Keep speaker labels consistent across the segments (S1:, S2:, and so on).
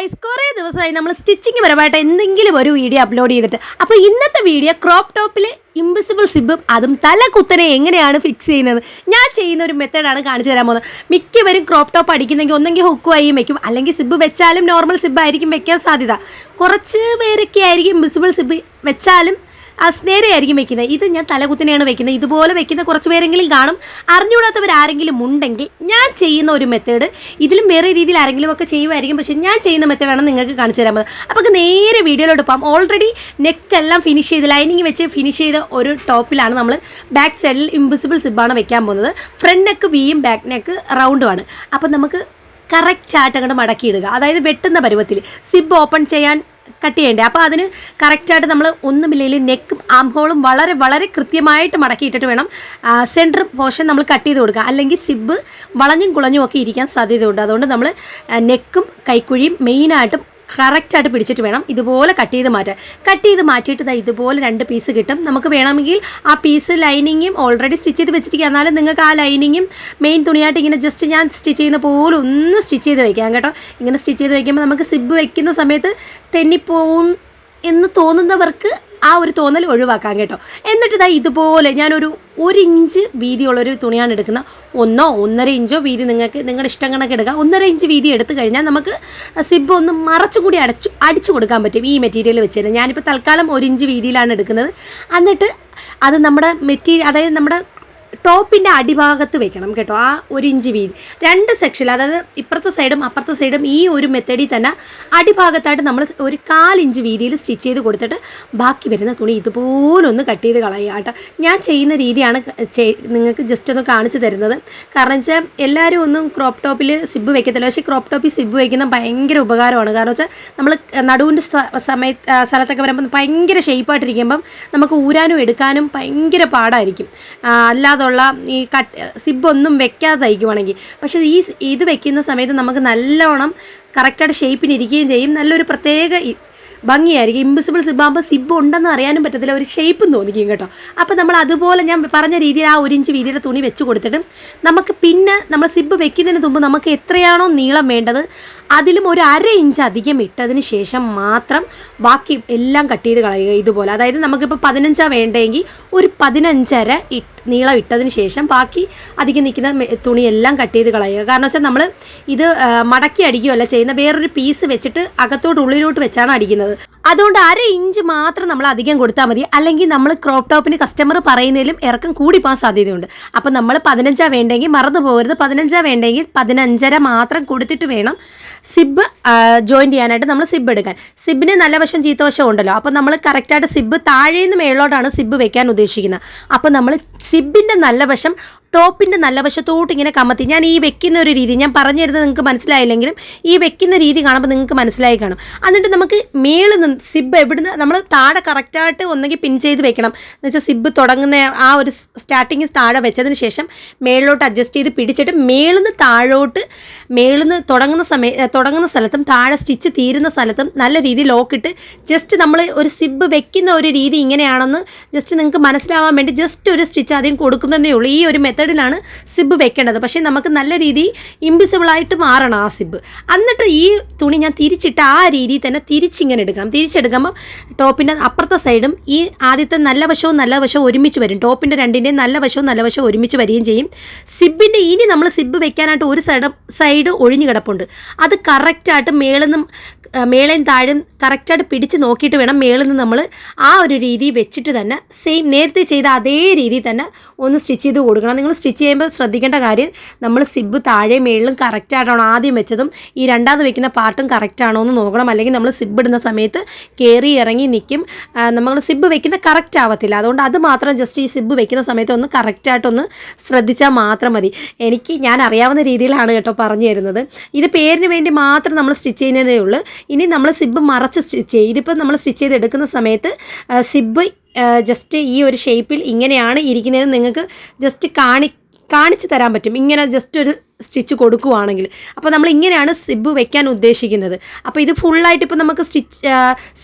S1: Guys കുറേ ദിവസമായി നമ്മൾ സ്റ്റിച്ചിങ് പരമായിട്ട് എന്തെങ്കിലും ഒരു വീഡിയോ അപ്ലോഡ് ചെയ്തിട്ട്. അപ്പോൾ ഇന്നത്തെ വീഡിയോ ക്രോപ്പ് ടോപ്പിൽ ഇൻവിസിബിൾ സിബും അതും തല കുത്തനെ എങ്ങനെയാണ് ഫിക്സ് ചെയ്യുന്നത്? ഞാൻ ചെയ്യുന്ന ഒരു മെത്തേഡാണ് കാണിച്ചു തരാൻ പോകുന്നത്. മിക്കവരും ക്രോപ്പ് ടോപ്പ് അടിക്കുന്നെങ്കിൽ ഒന്നെങ്കിൽ ഹുക്ക് വഴിയും വെക്കും. അല്ലെങ്കിൽ സിബ് വെച്ചാലും നോർമൽ സിബ് ആയിരിക്കും വെക്കാൻ സാധ്യത. കുറച്ച് പേരൊക്കെ ആയിരിക്കും ഇമ്പിസിബിൾ സിബ് വെച്ചാലും ആ നേരെയായിരിക്കും വെക്കുന്നത്. ഇത് ഞാൻ തലകുത്തിനെയാണ് വെക്കുന്നത്. ഇതുപോലെ വെക്കുന്ന കുറച്ച് പേരെങ്കിലും കാണും. അറിഞ്ഞുകൂടാത്തവർ ആരെങ്കിലും ഉണ്ടെങ്കിൽ ഞാൻ ചെയ്യുന്ന ഒരു മെത്തേഡ് ഇതിലും വേറെ രീതിയിൽ ആരെങ്കിലും ഒക്കെ ചെയ്യുമായിരിക്കും പക്ഷേ ഞാൻ ചെയ്യുന്ന മെത്തേഡാണ് നിങ്ങൾക്ക് കാണിച്ചു തരാൻ പോകുന്നത്. അപ്പോൾ നേരെ വീഡിയോയിലോട്ട് പോകാം ഓൾറെഡി നെക്കെല്ലാം ഫിനിഷ് ചെയ്ത് ലൈനിങ് വെച്ച് ഫിനിഷ് ചെയ്ത ഒരു ടോപ്പിലാണ് നമ്മൾ ബാക്ക് സൈഡിൽ ഇൻവിസിബിൾ സിബാണ് വെക്കാൻ പോകുന്നത്. ഫ്രണ്ട് നെക്ക് വിയും ബാക്ക് നെക്ക് റൗണ്ടുമാണ് അപ്പോൾ നമുക്ക് കറക്റ്റായിട്ട് അങ്ങോട്ട് മടക്കിയിടുക അതായത് വെട്ടുന്ന പരുവത്തിൽ. സിബ് ഓപ്പൺ ചെയ്യാൻ കട്ട് ചെയ്യേണ്ടത് അപ്പോൾ അതിന് കറക്റ്റായിട്ട് നമ്മൾ ഒന്നുമില്ലെങ്കിൽ നെക്കും ആം ഹോളും വളരെ വളരെ കൃത്യമായിട്ട് മടക്കിയിട്ടിട്ട് വേണം സെന്റർ പോർഷൻ നമ്മൾ കട്ട് ചെയ്ത് കൊടുക്കുക. അല്ലെങ്കിൽ സിബ് വളഞ്ഞും കുളഞ്ഞും ഒക്കെ ഇരിക്കാൻ സാധ്യതയുണ്ട്. അതുകൊണ്ട് നമ്മൾ നെക്കും കൈക്കുഴിയും മെയിനായിട്ടും കറക്റ്റായിട്ട് പിടിച്ചിട്ട് വേണം ഇതുപോലെ കട്ട് ചെയ്ത് മാറ്റാൻ. കട്ട് ചെയ്ത് മാറ്റിയിട്ട് ഇതുപോലെ രണ്ട് പീസ് കിട്ടും. നമുക്ക് വേണമെങ്കിൽ ആ പീസ് ലൈനിങ്ങും ഓൾറെഡി സ്റ്റിച്ച് ചെയ്ത് വെച്ചിരിക്കുക എന്നാലും നിങ്ങൾക്ക് ആ ലൈനിങ്ങും മെയിൻ തുണിയായിട്ട് ഇങ്ങനെ ജസ്റ്റ് ഞാൻ സ്റ്റിച്ച് ചെയ്യുന്ന പോലെ ഒന്ന് സ്റ്റിച്ച് ചെയ്ത് വയ്ക്കാം കേട്ടോ. ഇങ്ങനെ സ്റ്റിച്ച് ചെയ്ത് വയ്ക്കുമ്പോൾ നമുക്ക് സിബ് വയ്ക്കുന്ന സമയത്ത് തെന്നിപ്പോവും എന്ന് തോന്നുന്നവർക്ക് ആ ഒരു തോന്നൽ ഒഴിവാക്കാം കേട്ടോ. എന്നിട്ട് ഇതാ ഇതുപോലെ ഞാനൊരു ഒരു ഇഞ്ച് വീതിയുള്ളൊരു തുണിയാണ് എടുക്കുന്നത്. ഒന്നോ ഒന്നര ഇഞ്ചോ വീതി നിങ്ങൾക്ക് നിങ്ങളുടെ ഇഷ്ടം കണക്ക് എടുക്കുക ഒന്നര ഇഞ്ച് വീതി എടുത്തു കഴിഞ്ഞാൽ നമുക്ക് സിബ് ഒന്ന് മറച്ചുകൂടി അടച്ചു അടിച്ചു കൊടുക്കാൻ പറ്റും ഈ മെറ്റീരിയൽ വെച്ച് തന്നെ. ഞാനിപ്പോൾ തൽക്കാലം ഒരു ഇഞ്ച് വീതിയിലാണ് എടുക്കുന്നത്. എന്നിട്ട് അത് നമ്മുടെ മെറ്റീരിയൽ അതായത് നമ്മുടെ ടോപ്പിന്റെ അടിഭാഗത്ത് വെക്കണം കേട്ടോ ആ ഒരു ഇഞ്ച് വീതി. രണ്ട് സെക്ഷനിൽ അതായത് ഇപ്പുറത്തെ സൈഡും അപ്പുറത്തെ സൈഡും ഈ ഒരു മെത്തേഡിൽ തന്നെ അടിഭാഗത്തായിട്ട് നമ്മൾ ഒരു കാലിഞ്ച് വീതിയിൽ സ്റ്റിച്ച് ചെയ്ത് കൊടുത്തിട്ട് ബാക്കി വരുന്ന തുണി ഇതുപോലെ ഒന്ന് കട്ട് ചെയ്ത് കളയുക കേട്ടോ. ഞാൻ ചെയ്യുന്ന രീതിയാണ് നിങ്ങൾക്ക് ജസ്റ്റ് ഒന്ന് കാണിച്ചു തരുന്നത്. കാരണം വെച്ചാൽ എല്ലാവരും ഒന്നും ക്രോപ്പ് ടോപ്പിൽ സിബ് വെക്കത്തില്ല. പക്ഷേ ക്രോപ്പ് ടോപ്പിൽ സിബ് വെക്കുന്ന ഭയങ്കര ഉപകാരമാണ്. കാരണം വെച്ചാൽ നമ്മൾ നടുവിന്റെ സമയത്ത് ആ, സ്ഥലത്തൊക്കെ വരുമ്പോൾ ഭയങ്കര ഷേപ്പായിട്ടിരിക്കുമ്പം നമുക്ക് ഊരാനും എടുക്കാനും ഭയങ്കര പാടായിരിക്കും. ആ, അല്ലാതുള്ള ഈ കട്ട് സിബൊന്നും വെക്കാതെ തയ്ക്കുവാണെങ്കിൽ. പക്ഷേ ഈ ഇത് വെക്കുന്ന സമയത്ത് നമുക്ക് നല്ലോണം കറക്റ്റായിട്ട് ഷേപ്പിന് ഇരിക്കുകയും ചെയ്യും. നല്ലൊരു പ്രത്യേക ഭംഗിയായിരിക്കും. ഇമ്പിസിബിൾ സിബാകുമ്പോൾ സിബ് ഉണ്ടെന്ന് അറിയാനും പറ്റത്തില്ല. ഒരു ഷേപ്പും തോന്നിക്കും കേട്ടോ. അപ്പോൾ നമ്മൾ അതുപോലെ ഞാൻ പറഞ്ഞ രീതിയിൽ ആ ഒരു ഇഞ്ച് വീതിയുടെ തുണി വെച്ച് കൊടുത്തിട്ട് നമുക്ക് പിന്നെ നമ്മൾ സിബ് വെക്കുന്നതിന് മുമ്പ് നമുക്ക് എത്രയാണോ നീളം വേണ്ടത് അതിലും ഒരു അര ഇഞ്ച് അധികം ഇട്ടതിന് ശേഷം മാത്രം ബാക്കി എല്ലാം കട്ട് ചെയ്ത് കളയുക ഇതുപോലെ. അതായത് നമുക്കിപ്പോൾ പതിനഞ്ചാണ് വേണ്ടെങ്കിൽ ഒരു പതിനഞ്ചര ഇട്ട് നീളം ഇട്ടതിന് ശേഷം ബാക്കി അധികം നിൽക്കുന്ന തുണിയെല്ലാം കട്ട് ചെയ്ത് കളയുക. കാരണം വെച്ചാൽ നമ്മൾ ഇത് മടക്കി അടിക്കുകയല്ല ചെയ്യുന്ന വേറൊരു പീസ് വെച്ചിട്ട് അകത്തോട്ട് ഉള്ളിലോട്ട് വെച്ചാണ് അടിക്കുന്നത്. അതുകൊണ്ട് അര ഇഞ്ച് മാത്രം നമ്മൾ അധികം കൊടുത്താൽ മതി. അല്ലെങ്കിൽ നമ്മൾ ക്രോപ്പ് ടോപ്പിന് കസ്റ്റമർ പറയുന്നതിലും ഇറക്കം കൂടിപ്പോകാൻ സാധ്യതയുണ്ട്. അപ്പം നമ്മൾ പതിനഞ്ചാ വേണ്ടെങ്കിൽ മറന്നു പോകരുത്. പതിനഞ്ചാ വേണ്ടെങ്കിൽ പതിനഞ്ചര മാത്രം കൊടുത്തിട്ട് വേണം സിബ് ജോയിൻ ചെയ്യാനായിട്ട് നമ്മൾ സിബ് എടുക്കാൻ. സിബിന് നല്ല വശം ചീത്ത വശം ഉണ്ടല്ലോ. അപ്പം നമ്മൾ കറക്റ്റായിട്ട് സിബ് താഴേന്ന് മേളിലോട്ടാണ് സിബ് വെക്കാൻ ഉദ്ദേശിക്കുന്നത്. അപ്പം നമ്മൾ സിബിന്റെ നല്ല വശം ടോപ്പിന്റെ നല്ല വശത്തോട്ട് ഇങ്ങനെ കമത്തി. ഞാൻ ഈ വെക്കുന്ന ഒരു രീതി ഞാൻ പറഞ്ഞു തരുന്നത് നിങ്ങൾക്ക് മനസ്സിലായില്ലെങ്കിലും ഈ വെക്കുന്ന രീതി കാണുമ്പോൾ നിങ്ങൾക്ക് മനസ്സിലായി കാണും. എന്നിട്ട് നമുക്ക് മേളിൽ നിന്ന് സിബ് എവിടുന്ന് നമ്മൾ താഴെ കറക്റ്റായിട്ട് ഒന്നെങ്കിൽ പിൻ ചെയ്ത് വെക്കണം. എന്ന് വെച്ചാൽ സിബ് തുടങ്ങുന്ന ആ ഒരു സ്റ്റാർട്ടിങ് താഴെ വെച്ചതിന് ശേഷം മേളിലോട്ട് അഡ്ജസ്റ്റ് ചെയ്ത് പിടിച്ചിട്ട് മേളിൽ നിന്ന് താഴോട്ട് മേളിൽ നിന്ന് തുടങ്ങുന്ന സമയ തുടങ്ങുന്ന സ്ഥലത്തും താഴെ സ്റ്റിച്ച് തീരുന്ന സ്ഥലത്തും നല്ല രീതിയിൽ ലോക്കിട്ട് ജസ്റ്റ് നമ്മൾ ഒരു സിബ് വെക്കുന്ന ഒരു രീതി ഇങ്ങനെയാണെന്ന് ജസ്റ്റ് നിങ്ങൾക്ക് മനസ്സിലാവാൻ വേണ്ടി ജസ്റ്റ് ഒരു സ്റ്റിച്ച് ആദ്യം കൊടുക്കുന്നതേ ഉള്ളൂ. ഈ ഒരു മെത്തേഡിലാണ് സിബ് വെക്കേണ്ടത്. പക്ഷേ നമുക്ക് നല്ല രീതി ഇമ്പിസിബിളായിട്ട് മാറണം ആ സിബ്. എന്നിട്ട് ഈ തുണി ഞാൻ തിരിച്ചിട്ട് ആ രീതിയിൽ തന്നെ തിരിച്ചിങ്ങനെ എടുക്കണം. തിരിച്ചെടുക്കുമ്പോൾ ടോപ്പിന്റെ അപ്പുറത്തെ സൈഡും ഈ ആദ്യത്തെ നല്ല വശവും നല്ല വശവും ഒരുമിച്ച് വരും. ടോപ്പിന്റെ രണ്ടിന്റെയും നല്ല വശവും നല്ല വശവും ഒരുമിച്ച് വരികയും ചെയ്യും. സിബിന്റെ ഇനി നമ്മൾ സിബ് വെക്കാനായിട്ട് ഒരു സൈഡ് സൈഡ് ഒഴിഞ്ഞു കിടപ്പുണ്ട്. അത് കറക്റ്റായിട്ട് മേളിൽ നിന്നും മേളയും താഴും കറക്റ്റായിട്ട് പിടിച്ച് നോക്കിയിട്ട് വേണം മേളിൽ നിന്ന് നമ്മൾ ആ ഒരു രീതി വെച്ചിട്ട് തന്നെ സെയിം നേരത്തെ ചെയ്ത അതേ രീതിയിൽ തന്നെ ഒന്ന് സ്റ്റിച്ച് ചെയ്ത് കൊടുക്കണം. നിങ്ങൾ സ്റ്റിച്ച് ചെയ്യുമ്പോൾ ശ്രദ്ധിക്കേണ്ട കാര്യം നമ്മൾ സിബ് താഴെ മേളിലും കറക്റ്റായിട്ടാണോ ആദ്യം വെച്ചതും ഈ രണ്ടാമത് വെക്കുന്ന പാർട്ടും കറക്റ്റാണോ എന്ന് നോക്കണം. അല്ലെങ്കിൽ നമ്മൾ സിബ് ഇടുന്ന സമയത്ത് കയറി ഇറങ്ങി നിൽക്കും നമ്മൾ സിബ് വെക്കുന്ന കറക്റ്റ് ആവത്തില്ല. അതുകൊണ്ട് അത് മാത്രം ജസ്റ്റ് ഈ സിബ് വെക്കുന്ന സമയത്ത് ഒന്ന് കറക്റ്റായിട്ടൊന്ന് ശ്രദ്ധിച്ചാൽ മാത്രം മതി. എനിക്ക് ഞാൻ അറിയാവുന്ന രീതിയിലാണ് കേട്ടോ പറഞ്ഞു തരുന്നത്. ഇത് പേരിന് വേണ്ടി മാത്രം നമ്മൾ സ്റ്റിച്ച് ചെയ്യുന്നതേ ഉള്ളൂ. ഇനി നമ്മൾ സിബ് മറച്ച് സ്റ്റിച്ച് ഇതിപ്പോൾ നമ്മൾ സ്റ്റിച്ച് ചെയ്ത് എടുക്കുന്ന സമയത്ത് സിബ് ജസ്റ്റ് ഈ ഒരു ഷേപ്പിൽ ഇങ്ങനെയാണ് ഇരിക്കുന്നതെന്ന് നിങ്ങൾക്ക് ജസ്റ്റ് കാണി കാണിച്ചു തരാൻ പറ്റും. ഇങ്ങനെ ജസ്റ്റ് ഒരു സ്റ്റിച്ച് കൊടുക്കുവാണെങ്കിൽ. അപ്പോൾ നമ്മൾ ഇങ്ങനെയാണ് സിബ് വെക്കാൻ ഉദ്ദേശിക്കുന്നത്. അപ്പോൾ ഇത് ഫുള്ളായിട്ട് ഇപ്പോൾ നമുക്ക് സ്റ്റിച്ച്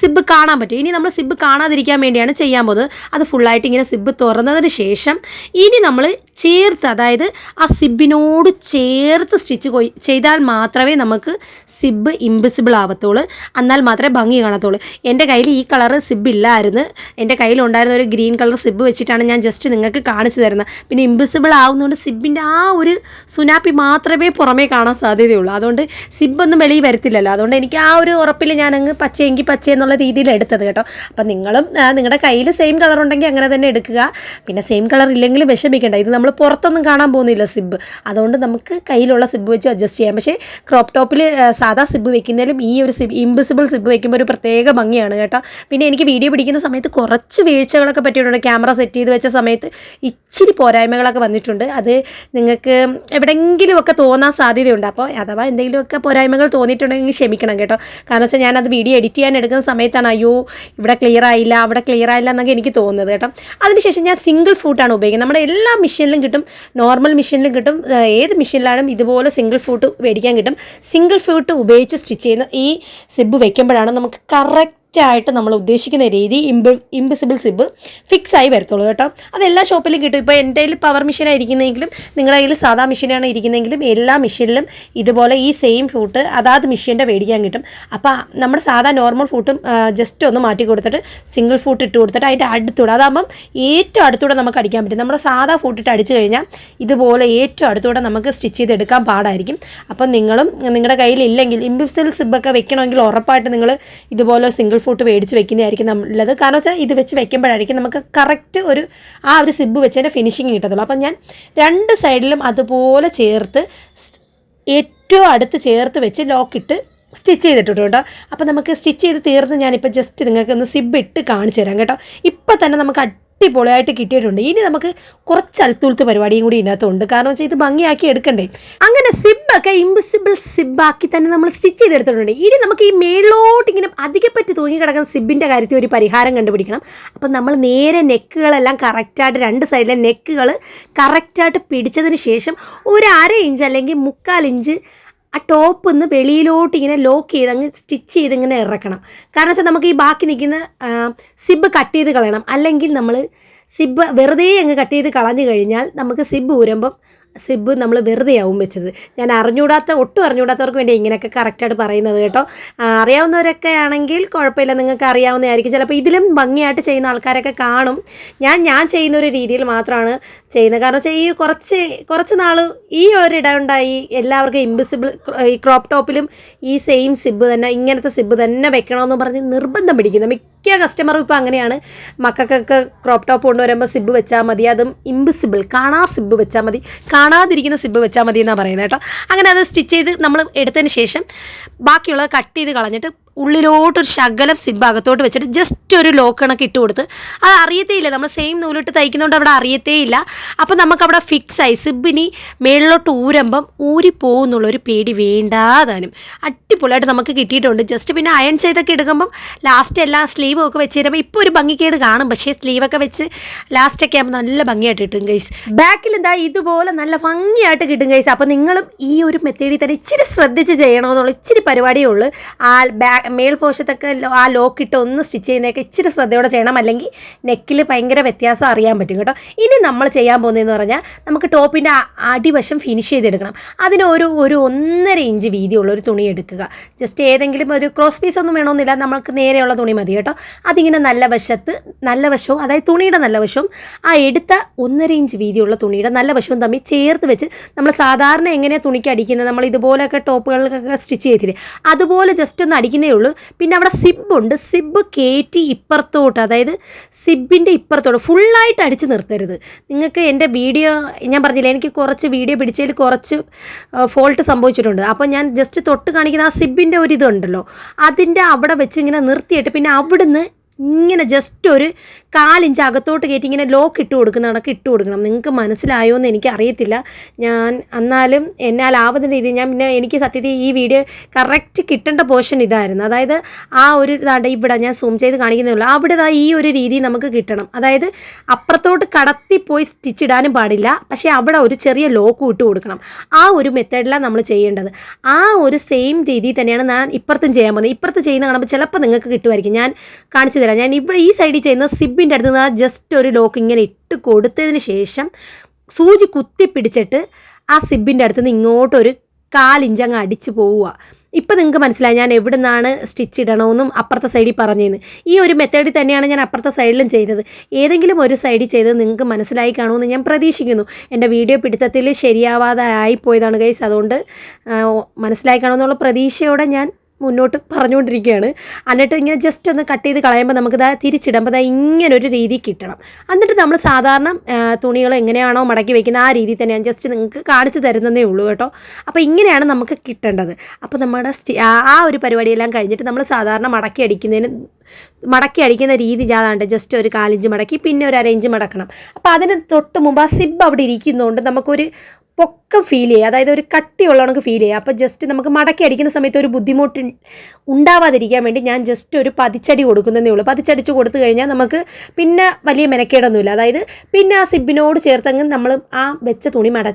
S1: സിബ് കാണാൻ പറ്റും. ഇനി നമ്മൾ സിബ് കാണാതിരിക്കാൻ വേണ്ടിയാണ് ചെയ്യാൻ പോകുന്നത്. അത് ഫുള്ളായിട്ട് ഇങ്ങനെ സിബ് തുറന്നതിന് ശേഷം ഇനി നമ്മൾ ചേർത്ത് അതായത് ആ സിബിനോട് ചേർത്ത് സ്റ്റിച്ച് ചെയ്താൽ മാത്രമേ നമുക്ക് സിബ് ഇൻവിസിബിൾ ആവത്തുള്ളൂ എന്നാൽ മാത്രമേ ഭംഗി കാണത്തുള്ളൂ. എന്റെ കയ്യിൽ ഈ കളർ സിബ് ഇല്ലായിരുന്നു. എന്റെ കയ്യിലുണ്ടായിരുന്ന ഒരു ഗ്രീൻ കളർ സിബ് വെച്ചിട്ടാണ് ഞാൻ ജസ്റ്റ് നിങ്ങൾക്ക് കാണിച്ചു തരുന്നത്. പിന്നെ ഇൻവിസിബിൾ ആവുന്നതുകൊണ്ട് സിബിന്റെ ആ ഒരു സുനാപ്പി മാത്രമേ പുറമേ കാണാൻ സാധ്യതയുള്ളൂ. അതുകൊണ്ട് സിബൊന്നും വെളിയിൽ വരത്തില്ലല്ലോ. അതുകൊണ്ട് എനിക്ക് ആ ഒരു ഉറപ്പിൽ ഞാൻ അങ്ങ് പച്ചയെങ്കിൽ പച്ച എന്നുള്ള രീതിയിൽ എടുത്തത് കേട്ടോ. അപ്പം നിങ്ങളും നിങ്ങളുടെ കയ്യിൽ സെയിം കളർ ഉണ്ടെങ്കിൽ അങ്ങനെ തന്നെ എടുക്കുക. പിന്നെ സെയിം കളർ ഇല്ലെങ്കിൽ വിഷമിക്കേണ്ട. ഇത് നമ്മൾ പുറത്തൊന്നും കാണാൻ പോകുന്നില്ല സിബ്. അതുകൊണ്ട് നമുക്ക് കയ്യിലുള്ള സിബ് വെച്ച് അഡ്ജസ്റ്റ് ചെയ്യാം. പക്ഷേ ക്രോപ്പ് ടോപ്പിൽ സാധാ സിബ് വെക്കുന്നതിലും ഈ ഒരു സിബ് ഇമ്പിസിബിൾ സിബ് വെക്കുമ്പോൾ ഒരു പ്രത്യേക ഭംഗിയാണ് കേട്ടോ. പിന്നെ എനിക്ക് വീഡിയോ പിടിക്കുന്ന സമയത്ത് കുറച്ച് വീഴ്ചകളൊക്കെ പറ്റിയിട്ടുണ്ട്. ക്യാമറ സെറ്റ് ചെയ്ത് വെച്ച സമയത്ത് ഇച്ചിരി പോരായ്മകളൊക്കെ വന്നിട്ടുണ്ട്. അത് നിങ്ങൾക്ക് എവിടെയെങ്കിലുമൊക്കെ തോന്നാൻ സാധ്യതയുണ്ട്. അപ്പോൾ അഥവാ എന്തെങ്കിലുമൊക്കെ പോരായ്മകൾ തോന്നിയിട്ടുണ്ടെങ്കിൽ ക്ഷമിക്കണം കേട്ടോ. കാരണം വെച്ചാൽ ഞാനത് വീഡിയോ എഡിറ്റ് ചെയ്യാൻ എടുക്കുന്ന സമയത്താണ് അയ്യോ ഇവിടെ ക്ലിയർ ആയില്ല അവിടെ ക്ലിയർ ആയില്ല എന്നൊക്കെ എനിക്ക് തോന്നുന്നത് കേട്ടോ. അതിനുശേഷം ഞാൻ സിംഗിൾ ഫൂട്ടാണ് ഉപയോഗിക്കുന്നത്. നമ്മുടെ എല്ലാ മെഷീനിലും കിട്ടും. നോർമൽ മെഷീനിലും കിട്ടും. ഏത് മെഷീനിലാണെങ്കിലും ഇതുപോലെ സിംഗിൾ ഫൂട്ട് മേടിക്കാൻ കിട്ടും. സിംഗിൾ ഫൂട്ട് ഉപയോഗിച്ച് സ്റ്റിച്ച് ചെയ്യുന്ന ഈ സിബ് വെക്കുമ്പോഴാണ് നമുക്ക് കറക്റ്റ് ആയിട്ട് നമ്മൾ ഉദ്ദേശിക്കുന്ന രീതി ഇമ്പി ഇമ്പിസിബിൾ സിബ് ഫിക്സ് ആയി വരത്തുള്ളൂ കേട്ടോ. അത് എല്ലാ ഷോപ്പിലും കിട്ടും. ഇപ്പോൾ എന്റെ കയ്യിൽ പവർ മെഷീനായിരിക്കുന്നെങ്കിലും നിങ്ങളുടെ കയ്യിൽ സാധാ മെഷീനാണ് ഇരിക്കുന്നതെങ്കിലും എല്ലാ മെഷീനിലും ഇതുപോലെ ഈ സെയിം ഫൂട്ട് അതാത് മെഷീന്റെ മേടിക്കാൻ കിട്ടും. അപ്പോൾ നമ്മുടെ സാധാ നോർമൽ ഫൂട്ടും ജസ്റ്റ് ഒന്ന് മാറ്റി കൊടുത്തിട്ട് സിംഗിൾ ഫൂട്ട് ഇട്ട് കൊടുത്തിട്ട് അതിന്റെ അടുത്തൂടെ അതാകുമ്പം ഏറ്റവും അടുത്തൂടെ നമുക്ക് അടിക്കാൻ പറ്റും. നമ്മുടെ സാധാ ഫൂട്ടിട്ട് അടിച്ചു കഴിഞ്ഞാൽ ഇതുപോലെ ഏറ്റവും അടുത്തൂടെ നമുക്ക് സ്റ്റിച്ച് ചെയ്തെടുക്കാൻ പാടായിരിക്കും. അപ്പം നിങ്ങളും നിങ്ങളുടെ കയ്യിൽ ഇല്ലെങ്കിൽ ഇമ്പിസിബിൾ സിബൊക്കെ വെക്കണമെങ്കിൽ ഉറപ്പായിട്ട് നിങ്ങൾ ഇതുപോലെ സിംഗിൾ ഫൂട്ട് മേടിച്ച് വെക്കുന്നതായിരിക്കും നല്ലത്. കാരണം വെച്ചാൽ ഇത് വെച്ച് വെക്കുമ്പോഴായിരിക്കും നമുക്ക് കറക്റ്റ് ഒരു ആ ഒരു സിബ് വെച്ചതിന്റെ ഫിനിഷിങ് കിട്ടത്തുള്ളൂ. അപ്പം ഞാൻ രണ്ട് സൈഡിലും അതുപോലെ ചേർത്ത് ഏറ്റവും അടുത്ത് ചേർത്ത് വെച്ച് ലോക്കിട്ട് സ്റ്റിച്ച് ചെയ്തിട്ടുണ്ട് കേട്ടോ. അപ്പോൾ നമുക്ക് സ്റ്റിച്ച് ചെയ്ത് തീർന്ന് ഞാനിപ്പോൾ ജസ്റ്റ് നിങ്ങൾക്ക് ഒന്ന് സിബ് ഇട്ട് കാണിച്ചു തരാം കേട്ടോ. ഇപ്പം തന്നെ നമുക്ക് അടിപൊളിയായിട്ട് കിട്ടിയിട്ടുണ്ട്. ഇനി നമുക്ക് കുറച്ച് അൽത്തുളുത്ത് പരിപാടിയും കൂടി ഇതിനകത്തുണ്ട്. കാരണം വെച്ചാൽ ഇത് ഭംഗിയാക്കി എടുക്കണ്ടേ? അങ്ങനെ സിബൊക്കെ ഇമ്പിസിബിൾ സിബാക്കി തന്നെ നമ്മൾ സ്റ്റിച്ച് ചെയ്തെടുത്തിട്ടുണ്ട്. ഇനി നമുക്ക് ഈ മേളിലോട്ട് ഇങ്ങനെ അധികപ്പറ്റി തൂങ്ങി കിടക്കുന്ന സിബിന്റെ കാര്യത്തിൽ ഒരു പരിഹാരം കണ്ടുപിടിക്കണം. അപ്പം നമ്മൾ നേരെ നെക്കുകളെല്ലാം കറക്റ്റായിട്ട് രണ്ട് സൈഡിലെ നെക്കുകൾ കറക്റ്റായിട്ട് പിടിച്ചതിന് ശേഷം ഒരു അര ഇഞ്ച് അല്ലെങ്കിൽ മുക്കാൽ ഇഞ്ച് ആ ടോപ്പ് നിന്ന് വെളിയിലോട്ട് ഇങ്ങനെ ലോക്ക് ചെയ്ത് അങ്ങ് സ്റ്റിച്ച് ചെയ്ത് ഇങ്ങനെ ഇറക്കണം. കാരണം വെച്ചാൽ നമുക്ക് ഈ ബാക്കി നിൽക്കുന്ന സിബ് കട്ട് ചെയ്ത് കളയണം. അല്ലെങ്കിൽ നമ്മൾ സിബ് വെറുതെ അങ്ങ് കട്ട് ചെയ്ത് കളഞ്ഞു കഴിഞ്ഞാൽ നമുക്ക് സിബ് ഊരുമ്പം സിബ് നമ്മൾ വെറുതെ ആവും വെച്ചത്. ഞാൻ അറിഞ്ഞൂടാത്ത ഒട്ടും അറിഞ്ഞൂടാത്തവർക്ക് വേണ്ടി ഇങ്ങനെയൊക്കെ കറക്റ്റായിട്ട് പറയുന്നത് കേട്ടോ. അറിയാവുന്നവരൊക്കെ ആണെങ്കിൽ കുഴപ്പമില്ല നിങ്ങൾക്ക് അറിയാവുന്നതായിരിക്കും. ചിലപ്പോൾ ഇതിലും ഭംഗിയായിട്ട് ചെയ്യുന്ന ആൾക്കാരൊക്കെ കാണും. ഞാൻ ഞാൻ ചെയ്യുന്ന ഒരു രീതിയിൽ മാത്രമാണ് ചെയ്യുന്നത്. കാരണം വെച്ചാൽ ഈ കുറച്ച് കുറച്ച് നാൾ ഈ ഒരു ഉണ്ടായി എല്ലാവർക്കും ഇമ്പിസിബിൾ ഈ ക്രോപ്പ് ടോപ്പിലും ഈ സെയിം സിബ് തന്നെ ഇങ്ങനത്തെ സിബ് തന്നെ വെക്കണമെന്ന് പറഞ്ഞ് നിർബന്ധം പിടിക്കുന്നത് കസ്റ്റമറും ഇപ്പോൾ അങ്ങനെയാണ്. മക്കൾക്കൊക്കെ ക്രോപ്പ് ടോപ്പ് കൊണ്ടുവരുമ്പോൾ സിബ് വെച്ചാൽ മതി. അതും ഇമ്പിസിബിൾ കാണാ സിബ് വെച്ചാൽ മതി. കാണാതിരിക്കുന്ന സിബ് വെച്ചാൽ മതി എന്നാണ് പറയുന്നത് കേട്ടോ. അങ്ങനെ അത് സ്റ്റിച്ച് ചെയ്ത് നമ്മൾ എടുത്തതിന് ശേഷം ബാക്കിയുള്ളത് കട്ട് ചെയ്ത് കളഞ്ഞിട്ട് ഉള്ളിലോട്ടൊരു ശകലം സിബ് അകത്തോട്ട് വെച്ചിട്ട് ജസ്റ്റ് ഒരു ലോക്ക് കണക്ക് ഇട്ട് കൊടുത്ത്. അത് അറിയത്തേയില്ല. നമ്മൾ സെയിം നൂലിട്ട് തയ്ക്കുന്നതുകൊണ്ട് അവിടെ അറിയത്തേയില്ല. ഇല്ല അപ്പം നമുക്കവിടെ ഫിക്സായി സിബിനി മേളിലോട്ട് ഊരുമ്പം ഊരി പോകുന്നുള്ളൊരു പേടി വേണ്ടാതാനും. അടിപൊളിയായിട്ട് നമുക്ക് കിട്ടിയിട്ടുണ്ട്. ജസ്റ്റ് പിന്നെ അയൺ ചെയ്തൊക്കെ എടുക്കുമ്പം ലാസ്റ്റ് എല്ലാ സ്ലീവും ഒക്കെ വെച്ച് തരുമ്പോൾ ഇപ്പോൾ ഒരു ഭംഗിക്കേട് കാണും. പക്ഷേ സ്ലീവൊക്കെ വെച്ച് ലാസ്റ്റൊക്കെ ആകുമ്പോൾ നല്ല ഭംഗിയായിട്ട് കിട്ടും ഗൈസ് ബാക്കിൽ എന്താ ഇതുപോലെ നല്ല ഭംഗിയായിട്ട് കിട്ടും ഗൈസ് അപ്പോൾ നിങ്ങളും ഈ ഒരു മെത്തേഡിൽ തന്നെ ഇച്ചിരി ശ്രദ്ധിച്ച് ചെയ്യണമെന്നുള്ള ഇച്ചിരി പരിപാടിയേ ഉള്ളൂ. ആ ബാ മേൽ പോഷത്തൊക്കെ ലോ- ആ ലോക്കിട്ട് ഒന്ന് സ്റ്റിച്ച് ചെയ്യുന്നതൊക്കെ ഇച്ചിരി ശ്രദ്ധയോടെ ചെയ്യണം. അല്ലെങ്കിൽ നെക്കിൽ ഭയങ്കര വ്യത്യാസം അറിയാൻ പറ്റും കേട്ടോ. ഇനി നമ്മൾ ചെയ്യാൻ പോകുന്നതെന്ന് പറഞ്ഞാൽ നമുക്ക് ടോപ്പിന്റെ അടിവശം ഫിനിഷ് ചെയ്തെടുക്കണം. അതിന് ഒരു ഒരു ഒന്നര ഇഞ്ച് വീതിയുള്ള ഒരു തുണി എടുക്കുക. ജസ്റ്റ് ഏതെങ്കിലും ഒരു ക്രോസ് പീസ് ഒന്നും വേണമെന്നില്ല. നമുക്ക് നേരെയുള്ള തുണി മതി കേട്ടോ. അതിങ്ങനെ നല്ല വശത്ത് നല്ല വശവും അതായത് തുണിയുടെ നല്ല വശവും ആ എടുത്ത ഒന്നര ഇഞ്ച് വീതിയുള്ള തുണിയുടെ നല്ല വശവും തമ്മിൽ ചേർത്ത് വെച്ച് നമ്മൾ സാധാരണ എങ്ങനെയാണ് തുണിക്ക് അടിക്കുന്നത്? നമ്മൾ ഇതുപോലെയൊക്കെ ടോപ്പുകളിലൊക്കെ സ്റ്റിച്ച് ചെയ്തില്ലേ? അതുപോലെ ജസ്റ്റ് ഒന്ന് അടിക്കുന്നേ ഉള്ളൂ. പിന്നെ അവിടെ സിബുണ്ട് സിബ് കയറ്റി ഇപ്പുറത്തോട്ട് അതായത് സിബിന്റെ ഇപ്പുറത്തോട്ട് ഫുള്ളായിട്ട് അടിച്ച് നിർത്തരുത്. നിങ്ങൾക്ക് എന്റെ വീഡിയോ ഞാൻ പറഞ്ഞില്ല എനിക്ക് കുറച്ച് വീഡിയോ പിടിച്ചതിൽ കുറച്ച് ഫോൾട്ട് സംഭവിച്ചിട്ടുണ്ട്. അപ്പോൾ ഞാൻ ജസ്റ്റ് തൊട്ട് കാണിക്കുന്ന ആ സിബിന്റെ ഒരു ഇതുണ്ടല്ലോ അതിന്റെ അവിടെ വെച്ച് ഇങ്ങനെ നിർത്തിയിട്ട് പിന്നെ അവിടുന്ന് ഇങ്ങനെ ജസ്റ്റ് ഒരു കാലിഞ്ച് അകത്തോട്ട് കയറ്റി ഇങ്ങനെ ലോക്ക് ഇട്ട് കൊടുക്കുന്ന കണക്ക് ഇട്ട് കൊടുക്കണം. നിങ്ങൾക്ക് മനസ്സിലായോ എന്ന് എനിക്ക് അറിയത്തില്ല. ഞാൻ എന്നാലും എന്നാലാവുന്ന രീതിയിൽ ഞാൻ പിന്നെ എനിക്ക് സത്യത്തിൽ ഈ വീഡിയോ കറക്റ്റ് കിട്ടേണ്ട പോർഷൻ ഇതായിരുന്നു. അതായത് ആ ഒരു ഇതാണ്ട് ഇവിടെ ഞാൻ സൂം ചെയ്ത് കാണിക്കുന്നുള്ളൂ അവിടെ ഈ ഒരു രീതി നമുക്ക് കിട്ടണം. അതായത് അപ്പുറത്തോട്ട് കടത്തിപ്പോയി സ്റ്റിച്ച് ഇടാനും പാടില്ല. പക്ഷേ അവിടെ ഒരു ചെറിയ ലോക്ക് ഇട്ട് കൊടുക്കണം. ആ ഒരു മെത്തേഡിലാണ് നമ്മൾ ചെയ്യേണ്ടത്. ആ ഒരു സെയിം രീതിയിൽ തന്നെയാണ് ഞാൻ ഇപ്പുറത്തും ചെയ്യാൻ പോകുന്നത്. ഇപ്പുറത്ത് ചെയ്യുന്ന കാണുമ്പോൾ ചിലപ്പോൾ നിങ്ങൾക്ക് കിട്ടുമായിരിക്കും. ഞാൻ കാണിച്ചു തരാം ഞാൻ ഇവിടെ ഈ സൈഡിൽ ചെയ്യുന്ന സിബിന്റെ അടുത്ത് നിന്ന് ജസ്റ്റ് ഒരു ലോക്ക് ഇങ്ങനെ ഇട്ട് കൊടുത്തതിന് ശേഷം സൂചി കുത്തി പിടിച്ചിട്ട് ആ സിബിന്റെ അടുത്ത് നിന്ന് ഇങ്ങോട്ടൊരു കാലിഞ്ച് അങ്ങ് അടിച്ച് പോവുക. ഇപ്പം നിങ്ങൾക്ക് മനസ്സിലായി ഞാൻ എവിടെ നിന്നാണ് സ്റ്റിച്ച് ഇടണമെന്നും അപ്പുറത്തെ സൈഡിൽ പറഞ്ഞതെന്ന് ഈ ഒരു മെത്തേഡിൽ തന്നെയാണ് ഞാൻ അപ്പുറത്തെ സൈഡിലും ചെയ്തത്. ഏതെങ്കിലും ഒരു സൈഡിൽ ചെയ്തത് നിങ്ങൾക്ക് മനസ്സിലായി കാണുമെന്ന് ഞാൻ പ്രതീക്ഷിക്കുന്നു. എന്റെ വീഡിയോ പിടുത്തത്തിൽ ശരിയാവാതെ ആയിപ്പോയതാണ് ഗൈസ് അതുകൊണ്ട് മനസ്സിലായി കാണുമെന്നുള്ള പ്രതീക്ഷയോടെ ഞാൻ മുന്നോട്ട് പറഞ്ഞുകൊണ്ടിരിക്കുകയാണ്. എന്നിട്ട് ഇങ്ങനെ ജസ്റ്റ് ഒന്ന് കട്ട് ചെയ്ത് കളയുമ്പോൾ നമുക്ക് ഇതാ തിരിച്ചിടുമ്പോൾ ഇങ്ങനെ ഒരു രീതി കിട്ടണം. എന്നിട്ട് നമ്മൾ സാധാരണ തുണികൾ എങ്ങനെയാണോ മടക്കി വെക്കുന്നത് ആ രീതിയിൽ തന്നെ ജസ്റ്റ് നിങ്ങൾക്ക് കാണിച്ചു തരുന്നതേ ഉള്ളൂ കേട്ടോ. അപ്പോൾ ഇങ്ങനെയാണ് നമുക്ക് കിട്ടേണ്ടത്. അപ്പോൾ നമ്മുടെ ആ ഒരു പരിപാടിയെല്ലാം കഴിഞ്ഞിട്ട് നമ്മൾ സാധാരണ മടക്കി അടിക്കുന്നതിന് മടക്കി അടിക്കുന്ന രീതി ജാതാണ്ട് ജസ്റ്റ് ഒരു കാലിഞ്ച് മടക്കി പിന്നെ ഒരു അരയിഞ്ച് മടക്കണം. അപ്പോൾ അതിന് തൊട്ട് മുമ്പ് ആ സിബ് അവിടെ ഇരിക്കുന്നതുകൊണ്ട് നമുക്കൊരു പൊക്കം ഫീൽ ചെയ്യുക അതായത് ഒരു കട്ടിയുള്ള കണക്ക് ഫീൽ ചെയ്യുക അപ്പോൾ ജസ്റ്റ് നമുക്ക് മടക്കി അടിക്കുന്ന സമയത്ത് ഒരു ബുദ്ധിമുട്ട് ഉണ്ടാവാതിരിക്കാൻ വേണ്ടി ഞാൻ ജസ്റ്റ് ഒരു പതിച്ചടി കൊടുക്കുന്നതേ ഉള്ളൂ. പതിച്ചടിച്ച് കൊടുത്തു കഴിഞ്ഞാൽ നമുക്ക് പിന്നെ വലിയ മെനക്കേടൊന്നുമില്ല. അതായത് പിന്നെ ആ സിബിനോട് ചേർത്തങ്ങ് നമ്മൾ ആ വെച്ച തുണി മട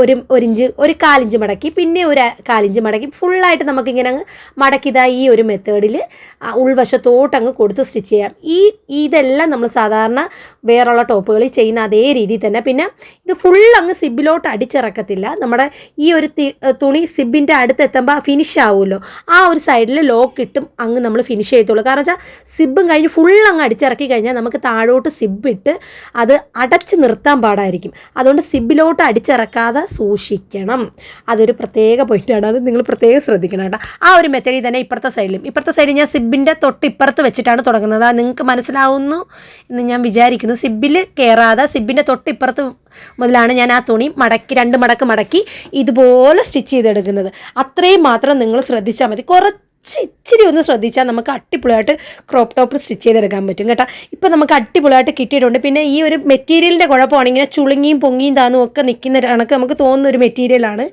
S1: ഒരു ഒരിഞ്ച് ഒരു കാലിഞ്ച് മടക്കി പിന്നെ ഒരു കാലിഞ്ച് മടക്കി ഫുള്ളായിട്ട് നമുക്കിങ്ങനെ അങ്ങ് മടക്കിതാ ഈ ഒരു മെത്തേഡിൽ ഉൾവശത്തോട്ട് അങ്ങ് കൊടുത്ത് സ്റ്റിച്ച് ചെയ്യാം. ഈ ഇതെല്ലാം നമ്മൾ സാധാരണ വേറുള്ള ടോപ്പുകളിൽ ചെയ്യുന്ന അതേ രീതിയിൽ തന്നെ. പിന്നെ ഇത് ഫുൾ അങ്ങ് സിബിലോട്ട് അടിച്ചിറക്കത്തില്ല നമ്മുടെ ഈ ഒരു തുണി സിബിന്റെ അടുത്ത് എത്തുമ്പോൾ ഫിനിഷ് ആവുമല്ലോ. ആ ഒരു സൈഡിൽ ലോക്ക് ഇട്ടും അങ്ങ് നമ്മൾ ഫിനിഷ് ചെയ്യത്തുള്ളൂ. കാരണം വെച്ചാൽ സിബും കഴിഞ്ഞ് ഫുൾ അങ്ങ് അടിച്ചിറക്കി കഴിഞ്ഞാൽ നമുക്ക് താഴോട്ട് സിബ് ഇട്ട് അത് അടച്ച് നിർത്താൻ പാടായിരിക്കും. അതുകൊണ്ട് സിബിലോട്ട് അടിച്ചിറക്കാതെ സൂക്ഷിക്കണം. അതൊരു പ്രത്യേക പോയിന്റാണ് അത് നിങ്ങൾ പ്രത്യേകം ശ്രദ്ധിക്കണം കേട്ടോ. ആ ഒരു മെത്തേഡിൽ തന്നെ ഇപ്പുറത്തെ സൈഡിലും ഇപ്പുറത്തെ സൈഡിൽ ഞാൻ സിബിന്റെ തൊട്ട് ഇപ്പുറത്ത് വെച്ചിട്ടാണ് തുടങ്ങുന്നത്. അത് നിങ്ങൾക്ക് മനസ്സിലാവുന്നു എന്ന് ഞാൻ വിചാരിക്കുന്നു. സിബിൽ കയറാതെ സിബിന്റെ തൊട്ട് ഇപ്പുറത്ത് മുതലാണ് ഞാൻ ആ തുണി മടക്കി രണ്ട് മടക്ക് മടക്കി ഇതുപോലെ സ്റ്റിച്ച് ചെയ്തെടുക്കുന്നത്. അത്രയും മാത്രം നിങ്ങൾ ശ്രദ്ധിച്ചാൽ മതി. കുറച്ച് ഇച്ചിരി ഒന്ന് ശ്രദ്ധിച്ചാൽ നമുക്ക് അടിപൊളിയായിട്ട് ക്രോപ്പ് ടോപ്പ് സ്റ്റിച്ച് ചെയ്തെടുക്കാൻ പറ്റും കേട്ടോ. ഇപ്പം നമുക്ക് അടിപൊളിയായിട്ട് കിട്ടിയിട്ടുണ്ട്. പിന്നെ ഈ ഒരു മെറ്റീരിയലിന്റെ കുഴപ്പമാണ് ഇങ്ങനെ ചുളുങ്ങിയും പൊങ്ങിയും താന്നും ഒക്കെ നിൽക്കുന്ന കണക്ക് നമുക്ക് തോന്നുന്ന ഒരു മെറ്റീരിയലാണ്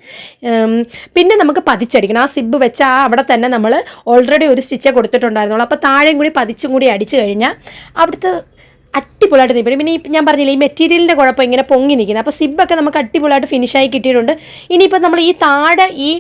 S1: പിന്നെ നമുക്ക് പതിച്ചടിക്കണം. ആ സിബ് വെച്ച ആ അവിടെ തന്നെ നമ്മൾ ഓൾറെഡി ഒരു സ്റ്റിച്ചേ കൊടുത്തിട്ടുണ്ടായിരുന്നുള്ളൂ. അപ്പോൾ താഴെയും കൂടി പതിച്ചും കൂടി അടിച്ചു കഴിഞ്ഞാൽ അവിടുത്തെ അടിപൊളിയായിട്ട് നിൽക്കും പിന്നെ ഞാൻ പറഞ്ഞില്ലേ ഈ മെറ്റീരിയലിന്റെ കുഴപ്പം ഇങ്ങനെ പൊങ്ങി നിൽക്കുന്നത്. അപ്പോൾ സിബൊക്കെ നമുക്ക് അടിപൊളിയായിട്ട് ഫിനിഷായി കിട്ടിയിട്ടുണ്ട്. ഇനിയിപ്പോൾ നമ്മൾ ഈ താഴെ ഈ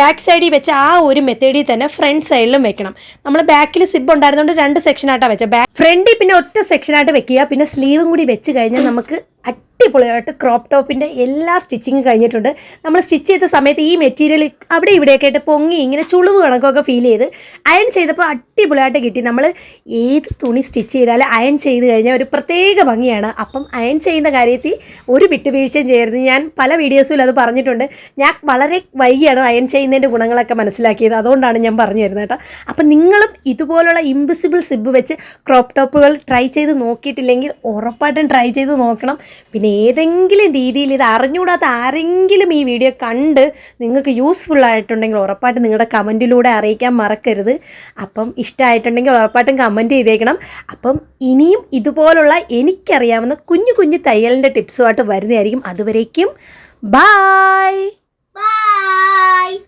S1: ബാക്ക് സൈഡിൽ വെച്ച ആ ഒരു മെത്തേഡിൽ തന്നെ ഫ്രണ്ട് സൈഡിലും വെക്കണം. നമ്മൾ ബാക്കിൽ സിബ് ഉണ്ടായിരുന്നുകൊണ്ട് രണ്ട് സെക്ഷനായിട്ടാണ് വെച്ചത് ബാക്ക് ഫ്രണ്ടിൽ പിന്നെ ഒറ്റ സെക്ഷനായിട്ട് വെക്കുക. പിന്നെ സ്ലീവും കൂടി വെച്ച് കഴിഞ്ഞാൽ നമുക്ക് അടിപൊളിയായിട്ട് ക്രോപ്പ് ടോപ്പിന്റെ എല്ലാ സ്റ്റിച്ചിങ് കഴിഞ്ഞിട്ടുണ്ട്. നമ്മൾ സ്റ്റിച്ച് ചെയ്ത സമയത്ത് ഈ മെറ്റീരിയൽ അവിടെ ഇവിടെയൊക്കെ ആയിട്ട് പൊങ്ങി ഇങ്ങനെ ചുളിവ് കണക്കൊക്കെ ഫീൽ ചെയ്ത് അയൺ ചെയ്തപ്പോൾ അടിപൊളിയായിട്ട് കിട്ടി. നമ്മൾ ഏത് തുണി സ്റ്റിച്ച് ചെയ്താലും അയൺ ചെയ്ത് കഴിഞ്ഞാൽ ഒരു പ്രത്യേക ഭംഗിയാണ്. അപ്പം അയൺ ചെയ്യുന്ന കാര്യത്തിൽ ഒരു വിട്ടുവീഴ്ചയും ചെയ്യരുത്. ഞാൻ പല വീഡിയോസിലും അത് പറഞ്ഞിട്ടുണ്ട്. ഞാൻ വളരെ വൈകിയാണ് അയൺ ചെയ്യുന്നതിന്റെ ഗുണങ്ങളൊക്കെ മനസ്സിലാക്കിയത്. അതുകൊണ്ടാണ് ഞാൻ പറഞ്ഞു തരുന്നത് കേട്ടോ. അപ്പം നിങ്ങളും ഇതുപോലുള്ള ഇമ്പിസിബിൾ സിബ് വെച്ച് ക്രോപ്പ് ടോപ്പുകൾ ട്രൈ ചെയ്ത് നോക്കിയിട്ടില്ലെങ്കിൽ ഉറപ്പായിട്ടും ട്രൈ ചെയ്ത് നോക്കണം. പിന്നെ ഏതെങ്കിലും രീതിയിൽ ഇത് അറിഞ്ഞുകൂടാത്ത ആരെങ്കിലും ഈ വീഡിയോ കണ്ട് നിങ്ങൾക്ക് യൂസ്ഫുൾ ആയിട്ടുണ്ടെങ്കിൽ ഉറപ്പായിട്ടും നിങ്ങളുടെ കമന്റിലൂടെ അറിയിക്കാൻ മറക്കരുത്. അപ്പം ഇഷ്ടമായിട്ടുണ്ടെങ്കിൽ ഉറപ്പായിട്ടും കമന്റ് ചെയ്തേക്കണം. അപ്പം ഇനിയും ഇതുപോലുള്ള എനിക്കറിയാവുന്ന കുഞ്ഞു കുഞ്ഞു തയ്യലിന്റെ ടിപ്സുമായിട്ട് വരുന്നതായിരിക്കും. അതുവരേക്കും ബായ്
S2: Bye.